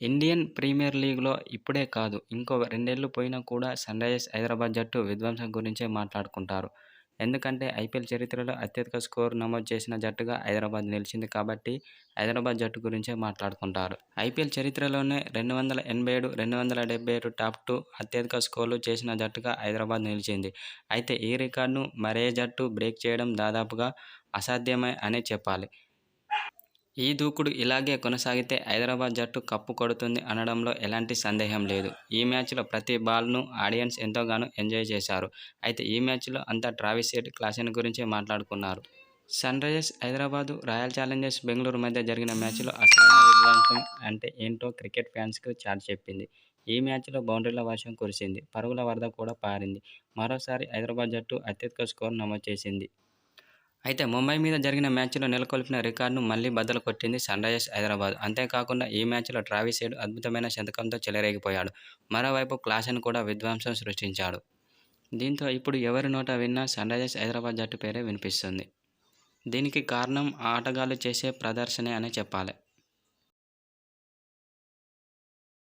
Indian premier లీగ్‌లో ఇప్పుడే కాదు, ఇంకో రెండేళ్ళు పోయినా కూడా సన్‌రైజర్స్ హైదరాబాద్ జట్టు విధ్వంసం గురించే మాట్లాడుకుంటారు. ఎందుకంటే ఐపీఎల్ చరిత్రలో అత్యధిక స్కోరు నమోదు చేసిన జట్టుగా హైదరాబాద్ నిలిచింది కాబట్టి హైదరాబాద్ జట్టు గురించే మాట్లాడుకుంటారు. ఐపీఎల్ చరిత్రలోనే రెండు వందల ఎనభై ఏడు, రెండు వందల డెబ్బై ఏడు టాప్-టూ అత్యధిక స్కోర్లు చేసిన జట్టుగా హైదరాబాద్ నిలిచింది. అయితే ఈ రికార్డును మరే జట్టు బ్రేక్ చేయడం దాదాపుగా అసాధ్యమే అనే చెప్పాలి. ఈ దూకుడు ఇలాగే కొనసాగితే హైదరాబాద్ జట్టు కప్పు కొడుతుంది అనడంలో ఎలాంటి సందేహం లేదు. ఈ మ్యాచ్లో ప్రతి బాల్ను ఆడియన్స్ ఎంతోగానో ఎంజాయ్ చేశారు. అయితే ఈ మ్యాచ్లో అంతా ట్రావిస్ హెడ్ క్లాసెస్ గురించే మాట్లాడుకున్నారు. Sunrisers Hyderabad royal challengers Bengaluru మధ్య జరిగిన మ్యాచ్లో అసలైన విధ్వంసం అంటే ఏంటో క్రికెట్ ఫ్యాన్స్కు చాటి చెప్పింది. ఈ మ్యాచ్లో బౌండరీల వర్షం కురిసింది. పరుగుల వరద కూడా పారింది. మరోసారి హైదరాబాద్ జట్టు అత్యధిక స్కోరు నమోదు చేసింది. అయితే ముంబై మీద జరిగిన మ్యాచ్లో నెలకొల్పిన రికార్డును మళ్ళీ బద్దలు కొట్టింది సన్‌రైజర్స్ హైదరాబాద్. అంతేకాకుండా ఈ మ్యాచ్లో ట్రావిస్ హెడ్ అద్భుతమైన శతకంతో చెలరేగిపోయాడు. మరోవైపు క్లాసన్ కూడా విధ్వంసం సృష్టించాడు. దీంతో ఇప్పుడు ఎవరి నోట విన్నా సన్‌రైజర్స్ హైదరాబాద్ జట్టు పేరే వినిపిస్తుంది. దీనికి కారణం ఆ ఆటగాళ్ళు చేసే ప్రదర్శనే అని చెప్పాలి.